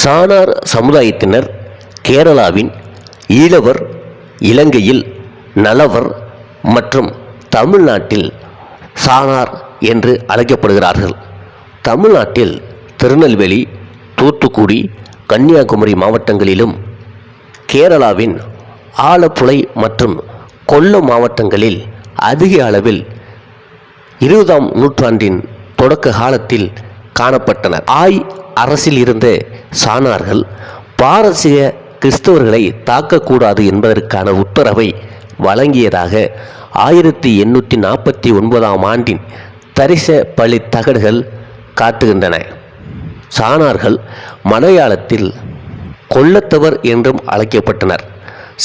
சானார் சமுதாயத்தினர் கேரளாவின் ஈழவர் இலங்கையில் நலவர் மற்றும் தமிழ்நாட்டில் சானார் என்று அழைக்கப்படுகிறார்கள். தமிழ்நாட்டில் திருநெல்வேலி தூத்துக்குடி கன்னியாகுமரி மாவட்டங்களிலும் கேரளாவின் ஆலப்புழை மற்றும் கொல்லம் மாவட்டங்களில் அதிக அளவில் இருபதாம் நூற்றாண்டின் தொடக்க காலத்தில் காணப்பட்டனர். ஆய் அரசில் இருந்த சாணார்கள் பாரசீக கிறிஸ்தவர்களை தாக்கக்கூடாது என்பதற்கான உத்தரவை வழங்கியதாக ஆயிரத்தி எண்ணூற்றி நாற்பத்தி ஒன்பதாம் ஆண்டின் தரிச பழி தகடுகள் காட்டுகின்றன. சாணார்கள் மலையாளத்தில் கொல்லத்தவர் என்றும் அழைக்கப்பட்டனர்.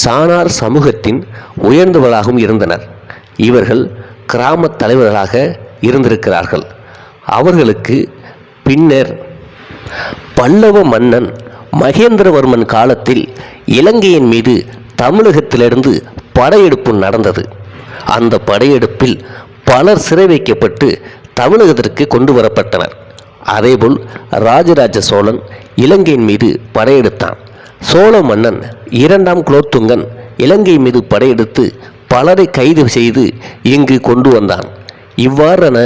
சாணார் சமூகத்தின் உயர்ந்தவர்களாகவும் இருந்தனர். இவர்கள் கிராம தலைவர்களாக இருந்திருக்கிறார்கள். அவர்களுக்கு பின்னர் பல்லவ மன்னன் மகேந்திரவர்மன் காலத்தில் இலங்கையின் மீது தமிழகத்திலிருந்து படையெடுப்பு நடந்தது. அந்த படையெடுப்பில் பலர் சிறை வைக்கப்பட்டு தமிழகத்திற்கு கொண்டு வரப்பட்டனர். அதேபோல் ராஜராஜ சோழன் இலங்கையின் மீது படையெடுத்தான். சோழ மன்னன் இரண்டாம் குலோத்துங்கன் இலங்கை மீது படையெடுத்து பலரை கைது செய்து இங்கு கொண்டு வந்தான். இவ்வாறான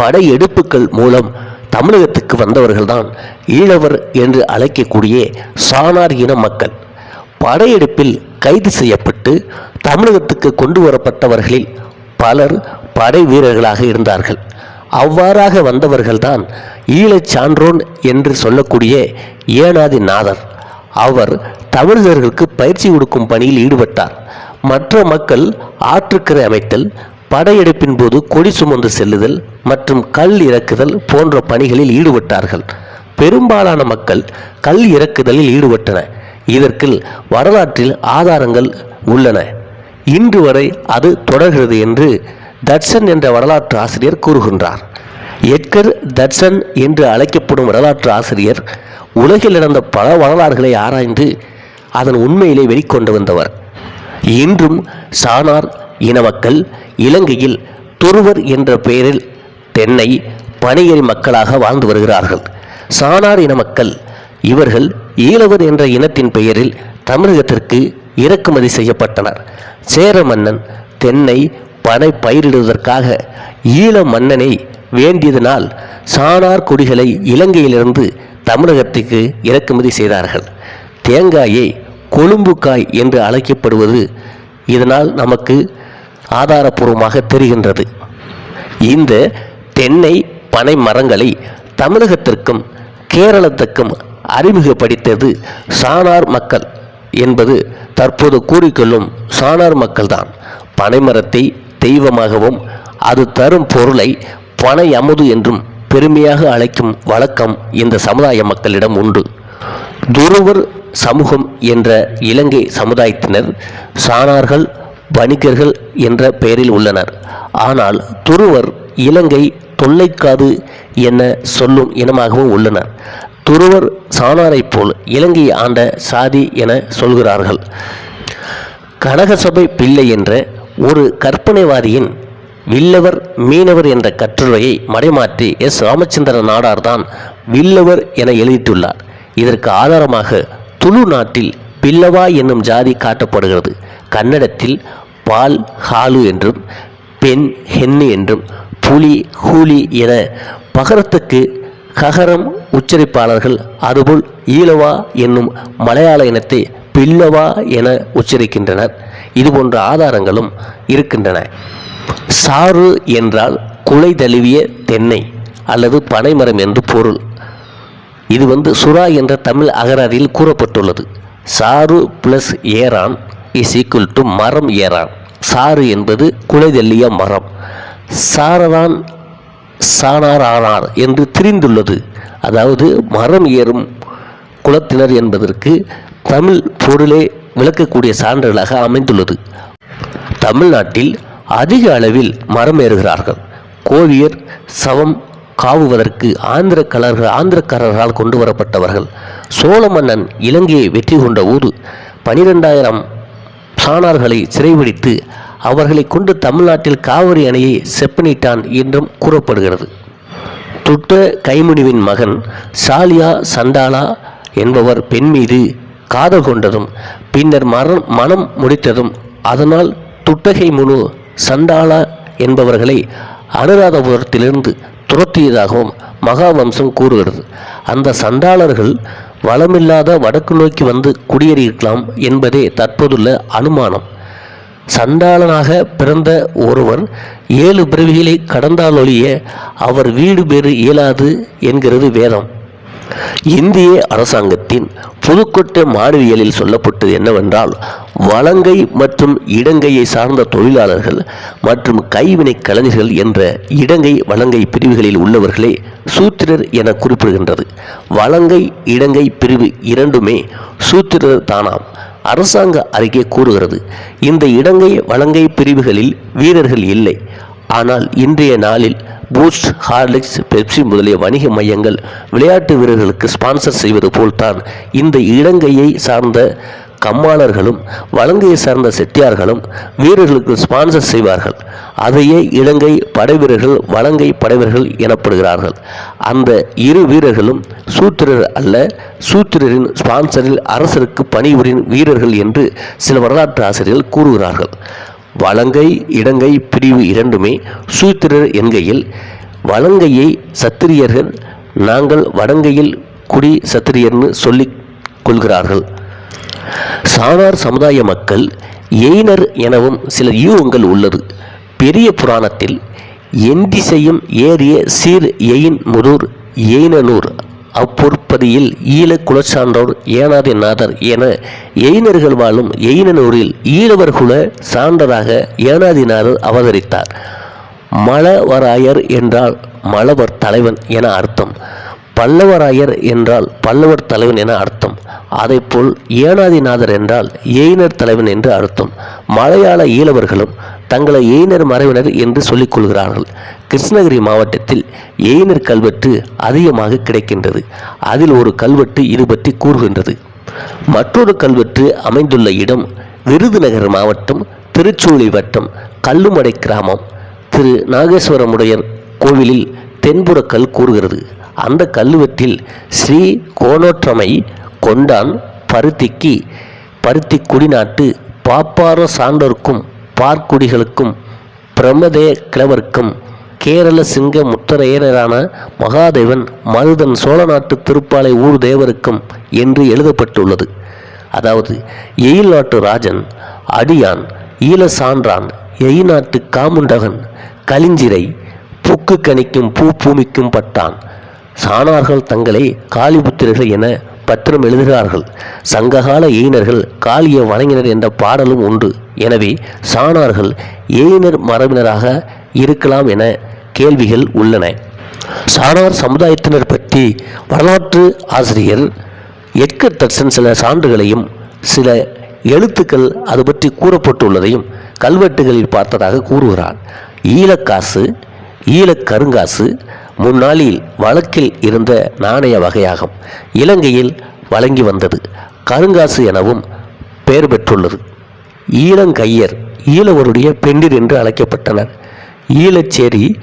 படையெடுப்புகள் மூலம் தமிழகத்துக்கு வந்தவர்கள்தான் ஈழவர் என்று அழைக்கக்கூடிய சாணார் இன மக்கள். படையெடுப்பில் கைது செய்யப்பட்டு தமிழகத்துக்கு கொண்டு வரப்பட்டவர்களில் பலர் படை வீரர்களாக இருந்தார்கள். அவ்வாறாக வந்தவர்கள்தான் ஈழச் சான்றோன் என்று சொல்லக்கூடிய ஏனாதி நாதர். அவர் தமிழர்களுக்கு பயிற்சி கொடுக்கும் பணியில் ஈடுபட்டார். மற்ற மக்கள் ஆற்றுக்கரை அமைத்தல் படையெடுப்பின் போது கொடி சுமந்து செல்லுதல் மற்றும் கல் இறக்குதல் போன்ற பணிகளில் ஈடுபட்டார்கள். பெரும்பாலான மக்கள் கல் இறக்குதலில் ஈடுபட்டன. இதற்கு வரலாற்றில் ஆதாரங்கள் உள்ளன. இன்று வரை அது தொடர்கிறது என்று தட்சன் என்ற வரலாற்று ஆசிரியர் கூறுகின்றார். எட்கர் தட்சன் என்று அழைக்கப்படும் வரலாற்று ஆசிரியர் உலகில் நடந்த பல வரலாறுகளை ஆராய்ந்து அதன் உண்மையிலே வெளிக்கொண்டு வந்தவர். இன்றும் சாணார் இன மக்கள் இலங்கையில் துருவர் என்ற பெயரில் தென்னை பனியரி மக்களாக வாழ்ந்து வருகிறார்கள். சாணார் இன மக்கள் இவர்கள் ஈழவர் என்ற இனத்தின் பெயரில் தமிழகத்திற்கு இறக்குமதி செய்யப்பட்டனர். சேர மன்னன் தென்னை பனை பயிரிடுவதற்காக ஈழ மன்னனை வேண்டியதனால் சாணார் கொடிகளை இலங்கையிலிருந்து தமிழகத்துக்கு இறக்குமதி செய்தார்கள். தேங்காயை கொழும்புக்காய் என்று அழைக்கப்படுவது இதனால் நமக்கு ஆதாரபூர்வமாக தெரிகின்றது. இந்த தென்னை பனை மரங்களை தமிழகத்திற்கும் கேரளத்துக்கும் அறிமுகப்படுத்தியது சாணார் மக்கள் என்பது தற்போது கூறிக்கொள்ளும் சாணார் மக்கள்தான். பனைமரத்தை தெய்வமாகவும் அது தரும் பொருளை பனை அமுது என்றும் பெருமையாக அழைக்கும் வழக்கம் இந்த சமுதாய மக்களிடம் உண்டு. துருவர் சமூகம் என்ற இலங்கை சமுதாயத்தினர் சாணார்கள் வணிகர்கள் என்ற பெயரில் உள்ளனர். ஆனால் துருவர் இலங்கை தொல்லைக்காது என சொல்லும் இனமாகவும் உள்ளனர். துருவர் சாணாரைப் போல் இலங்கையை ஆண்ட சாதி என சொல்கிறார்கள். கனகசபை பிள்ளை என்ற ஒரு கற்பனைவாதியின் வில்லவர் மீனவர் என்ற கட்டுரையை மடைமாற்றி எஸ். ராமச்சந்திர நாடார் தான் வில்லவர் என எழுதிட்டுள்ளார். இதற்கு ஆதாரமாக துளு நாட்டில் பில்லவா என்னும் ஜாதி காட்டப்படுகிறது. கன்னடத்தில் பால் ஹாலு என்றும் பெண் ஹென்னு என்றும் புலி ஹூலி என பகரத்துக்கு ககரம் உச்சரிப்பாளர்கள் அதுபோல் ஈழவா என்னும் மலையாள இனத்தை பில்லவா என உச்சரிக்கின்றனர். இதுபோன்ற ஆதாரங்களும் இருக்கின்றன. சாறு என்றால் குலை தழுவிய தென்னை அல்லது பனைமரம் என்று பொருள். இது வந்து சுறா என்ற தமிழ் அகராதியில் கூறப்பட்டுள்ளது. சாறு பிளஸ் ஏரான் இஸ் ஈக்குவல் டு மரம் ஏறான். சாறு என்பது குலைதெல்லிய மரம். சாரதான் சானார் ஆனார் என்று திரிந்துள்ளது. அதாவது மரம் ஏறும் குலத்தினர் என்பதற்கு தமிழ் பொருளே விளக்கக்கூடிய சான்றுகளாக அமைந்துள்ளது. தமிழ்நாட்டில் அதிக அளவில் மரம் ஏறுகிறார்கள். கோவியர் சவம் காவுவதற்கு ஆந்திர கலர்கள் ஆந்திரக்காரர்களால் கொண்டு வரப்பட்டவர்கள். சோழ மன்னன் இலங்கையை வெற்றி கொண்ட ஊர் பனிரெண்டாயிரம் சாணார்களை சிறைபிடித்து அவர்களை கொண்டு தமிழ்நாட்டில் காவிரி அணையை செப்பனிட்டான் என்றும் கூறப்படுகிறது. துட்ட கைமுனிவின் மகன் சாலியா சண்டாலா என்பவர் பெண் மீது காதல் கொண்டதும் பின்னர் மரம் மனம் முடித்ததும் அதனால் துட்டகை முனு சண்டாலா என்பவர்களை அனுராதபுரத்திலிருந்து துரத்தியதாகவும் மகாவம்சம் கூறுகிறது. அந்த சண்டாளர்கள் வளமில்லாத வடக்கு நோக்கி வந்து குடியேறியிருக்கலாம் என்பதே தற்போதுள்ள அனுமானம். சண்டாளனாக பிறந்த ஒருவன் ஏழு பிறவிகளை கடந்தாலொழிய அவர் வீடு பெறு இயலாது என்கிறது வேதம். இந்திய அரசாங்கத்தின் புதுக்கோட்டை மாணவியலில் சொல்லப்பட்டது என்னவென்றால் வலங்கை மற்றும் இடங்கையை சார்ந்த தொழிலாளர்கள் மற்றும் கைவினை கலைஞர்கள் என்ற இடங்கை வலங்கை பிரிவுகளில் உள்ளவர்களே சூத்திரர் என குறிப்பிடுகின்றது. வலங்கை இடங்கை பிரிவு இரண்டுமே சூத்திரர் தானாம். அரசாங்க அறிக்கை கூறுகிறது இந்த இடங்கை வலங்கை பிரிவுகளில் வீரர்கள் இல்லை. ஆனால் இன்றைய நாளில் பூஸ்ட் ஹார்லிக்ஸ் பெப்சி முதலிய வணிக மையங்கள் விளையாட்டு வீரர்களுக்கு ஸ்பான்சர் செய்வது போல்தான் இந்த இலங்கையை சார்ந்த கம்மாளர்களும் வலங்கையை சார்ந்த செட்டியார்களும் வீரர்களுக்கு ஸ்பான்சர் செய்வார்கள். அதையே இலங்கை படைவீரர்கள் வலங்கை படைவீரர்கள் எனப்படுகிறார்கள். அந்த இரு வீரர்களும் சூத்திரர் அல்ல சூத்திரரின் ஸ்பான்சரில் அரசருக்கு பணிபுரியும் வீரர்கள் என்று சில வரலாற்று ஆசிரியர்கள் கூறுகிறார்கள். வலங்கை இடங்கை பிரிவு இரண்டுமே சூத்திரர் என்கையில் வலங்கையை சத்திரியர்கள் நாங்கள் வடங்கையில் குடி சத்திரியர்னு சொல்லிக் கொள்கிறார்கள். சாணார் சமுதாய மக்கள் எயினர் எனவும் சில யூகங்கள் உள்ளது. பெரிய புராணத்தில் எந்திசையும் ஏறிய சீர் எயின் முதூர் எயினனூர் அப்பொற்பதியில் ஈழ குலச்சான்றோர் ஏனாதிநாதர் என எயினர்கள் வாழும் எயினனூரில் ஈழவர் குல சான்றராக ஏனாதிநாதர் அவதரித்தார். மலவராயர் என்றால் மலவர் தலைவன் என அர்த்தம். பல்லவராயர் என்றால் பல்லவர் தலைவன் என அர்த்தம். அதேபோல் ஏனாதிநாதர் என்றால் எயினர் தலைவன் என்று அர்த்தம். மலையாள ஈழவர்களும் தங்களை எயினர் மறைவினர் என்று சொல்லிக் கொள்கிறார்கள். கிருஷ்ணகிரி மாவட்டத்தில் எயினர் கல்வெட்டு அதிகமாக கிடைக்கின்றது. அதில் ஒரு கல்வெட்டு இது பற்றி கூறுகின்றது. மற்றொரு கல்வெட்டு அமைந்துள்ள இடம் விருதுநகர் மாவட்டம் திருச்சூழி வட்டம் கல்லுமடை கிராமம். திரு. நாகேஸ்வரமுடையர் கோவிலில் தென்புற கல் கூறுகிறது. அந்த கல்வெட்டில் ஸ்ரீ கோணோற்றமை கொண்டான் பருத்திக்கு பருத்தி குடிநாட்டு பாப்பாரோ சான்றோர்க்கும் பார்க்குடிகளுக்கும் பிரமதே கிழவர்க்கும் கேரள சிங்க முத்தரையரான மகாதேவன் மருதன் சோழ நாட்டு திருப்பாலை ஊர் தேவருக்கும் என்று எழுதப்பட்டுள்ளது. அதாவது எயில் நாட்டு ராஜன் அடியான் ஈழ சான்றான் எய் நாட்டு காமுண்டகன் கலிஞ்சிரை புக்கு கணிக்கும் பூ பூமிக்கும் பட்டான். சாணார்கள் தங்களை காளிபுத்திரர்கள் என பத்திரம் எழுதுகிறார்கள். சங்ககால எயினர்கள் காளிய வணங்கினர் என்ற பாடலும் உண்டு. எனவே சாணார்கள் ஏயினர் மரபினராக இருக்கலாம் என கேள்விகள் உள்ளன. சாணார் சமுதாயத்தினர் பற்றி வரலாற்று ஆசிரியர் எட்கர் தட்சன் சில சான்றுகளையும் சில எழுத்துக்கள் அது பற்றி கூறப்பட்டுள்ளதையும் கல்வெட்டுகளில் பார்த்ததாக கூறுகிறார். ஈழக்காசு ஈழக் கருங்காசு முன்னாளில் வழக்கில் இருந்த நாணய வகையாகும் இலங்கையில் வழங்கி வந்தது. கருங்காசு எனவும் பெயர் பெற்றுள்ளது. ஈழங்கையர் ஈழவருடைய பெண்டிர் என்று அழைக்கப்பட்டனர். ஈழச்சேரி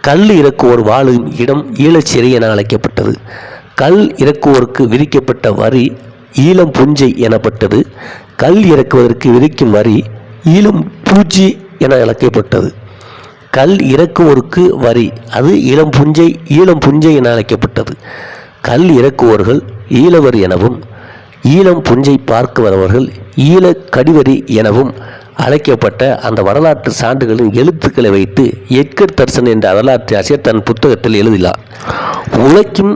கல் இறக்குவோர் வாழும் இடம் ஈழச்சேரி என அழைக்கப்பட்டது. கல் இறக்குவோருக்கு விதிக்கப்பட்ட வரி ஈழம் புஞ்சை எனப்பட்டது. கல் இறக்குவதற்கு விதிக்கும் வரி ஈழம் பூச்சி என அழைக்கப்பட்டது. கல் இறக்குவோருக்கு வரி அது இளம் புஞ்சை ஈழம் புஞ்சை என அழைக்கப்பட்டது. கல் இறக்குவோர்கள் ஈழவர் எனவும் ஈழம் புஞ்சை பார்க்க வரவர்கள் ஈழ கடிவரி எனவும் அழைக்கப்பட்ட அந்த வரலாற்று சான்றுகளின் எழுத்துக்களை வைத்து எட்கர் தர்சன் என்ற வரலாற்று ஆசிரியர் தன் புத்தகத்தில் எழுதினார். உழைக்கும்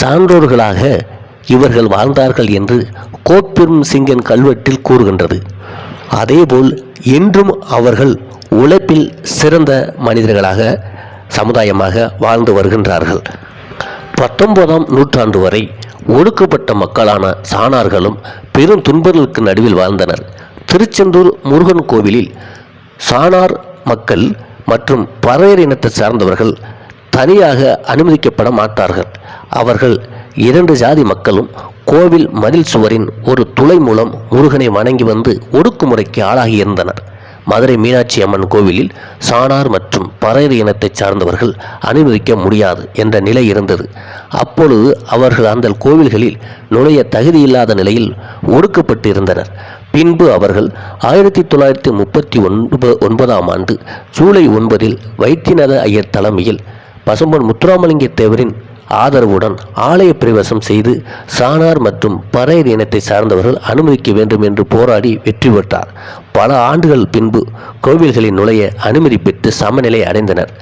சான்றோர்களாக இவர்கள் வாழ்ந்தார்கள் என்று கோப்பெரும் சிங்கன் கல்வெட்டில் கூறுகின்றது. அதேபோல் என்றும் அவர்கள் உழைப்பில் சிறந்த மனிதர்களாக சமுதாயமாக வாழ்ந்து வருகின்றார்கள். பத்தொன்பதாம் நூற்றாண்டு வரை ஒடுக்கப்பட்ட மக்களான சாணார்களும் பெரும் துன்பங்களுக்கு நடுவில் வாழ்ந்தனர். திருச்செந்தூர் முருகன் கோவிலில் சாணார் மக்கள் மற்றும் பறையர் இனத்தை சார்ந்தவர்கள் தனியாக அனுமதிக்கப்பட மாட்டார்கள். அவர்கள் இரண்டு ஜாதி மக்களும் கோவில் மதில் சுவரின் ஒரு துளை மூலம் முருகனை வணங்கி வந்து ஒடுக்குமுறைக்கு ஆளாகியிருந்தனர் மதுரை மீனாட்சி அம்மன் கோவிலில் சாணார் மற்றும் பறையர் இனத்தைச் சார்ந்தவர்கள் அனுமதிக்க முடியாது என்ற நிலை இருந்தது. அப்பொழுது அவர்கள் அந்த கோவில்களில் நுழைய தகுதியில்லாத நிலையில் ஒடுக்கப்பட்டு இருந்தனர் பின்பு அவர்கள் ஆயிரத்தி தொள்ளாயிரத்தி முப்பத்தி ஒன்பது ஒன்பதாம் ஆண்டு ஜூலை ஒன்பதில் வைத்தியநாத ஐயர் தலைமையில் பசும்பொன் முத்துராமலிங்க தேவரின் ஆதரவுடன் ஆலய பிரவேசம் செய்து சாணார் மற்றும் பறையர் இனத்தை சார்ந்தவர்கள் அனுமதிக்க வேண்டும் என்று போராடி வெற்றி பெற்றார். பல ஆண்டுகள் பின்பு கோவில்களில் நுழைய அனுமதி பெற்று சமநிலை அடைந்தனர்.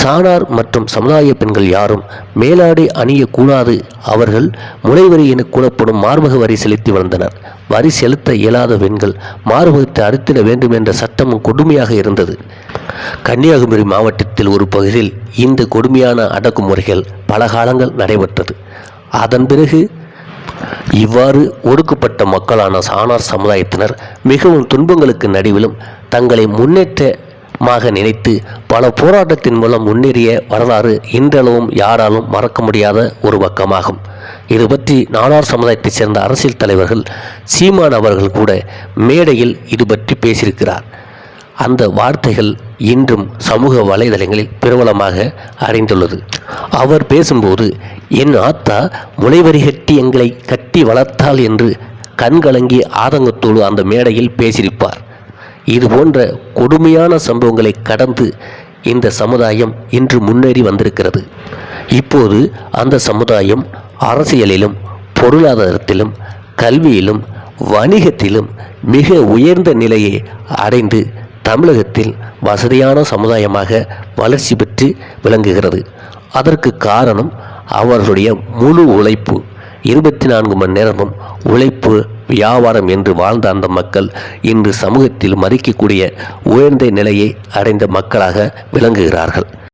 சாணார் மற்றும் சமுதாய பெண்கள் யாரும் மேலாடை அணியக்கூடாது. அவர்கள் முளைவரி என கூறப்படும் மார்பக வரி செலுத்தி வந்தனர். வரி செலுத்த இயலாத பெண்கள் மார்பகத்தை அறுத்திட வேண்டும் என்ற சட்டமும் கொடுமையாக இருந்தது. கன்னியாகுமரி மாவட்டத்தில் ஒரு பகுதியில் இந்த கொடுமையான அடக்குமுறைகள் பல காலங்கள் நடைபெற்றது. அதன் பிறகு இவ்வாறு ஒடுக்கப்பட்ட மக்களான சாணார் சமுதாயத்தினர் மிகவும் துன்பங்களுக்கு நடுவிலும் தங்களை முன்னேற்றமாக நினைத்து பல போராட்டத்தின் மூலம் முன்னேறிய வரலாறு இன்றளவும் யாராலும் மறக்க முடியாத ஒரு பக்கமாகும். இது பற்றி நாடார் சமுதாயத்தைச் சேர்ந்த அரசியல் தலைவர்கள் சீமான் அவர்கள் கூட மேடையில் இது பற்றி பேசியிருக்கிறார். அந்த வார்த்தைகள் இன்றும் சமூக வலைதளங்களில் பிரபலமாக அறிந்துள்ளது. அவர் பேசும்போது என் ஆத்தா முளைவரி கட்டி எங்களை கட்டி வளர்த்தாள் என்று கண்கலங்கி ஆதங்கத்தோடு அந்த மேடையில் பேசியிருப்பார். இது போன்ற கொடுமையான சம்பவங்களை கடந்து இந்த சமுதாயம் இன்று முன்னேறி வந்திருக்கிறது. இப்போது அந்த சமுதாயம் அரசியலிலும் பொருளாதாரத்திலும் கல்வியிலும் வணிகத்திலும் மிக உயர்ந்த நிலையை அடைந்து தமிழகத்தில் வசதியான சமுதாயமாக வளர்ச்சி பெற்று விளங்குகிறது. அதற்கு காரணம் அவர்களுடைய முழு உழைப்பு. இருபத்தி நான்கு மணி நேரமும் உழைப்பு வியாபாரம் என்று வாழ்ந்த அந்த மக்கள் இன்று சமூகத்தில் மதிக்கக்கூடிய உயர்ந்த நிலையை அடைந்த மக்களாக விளங்குகிறார்கள்.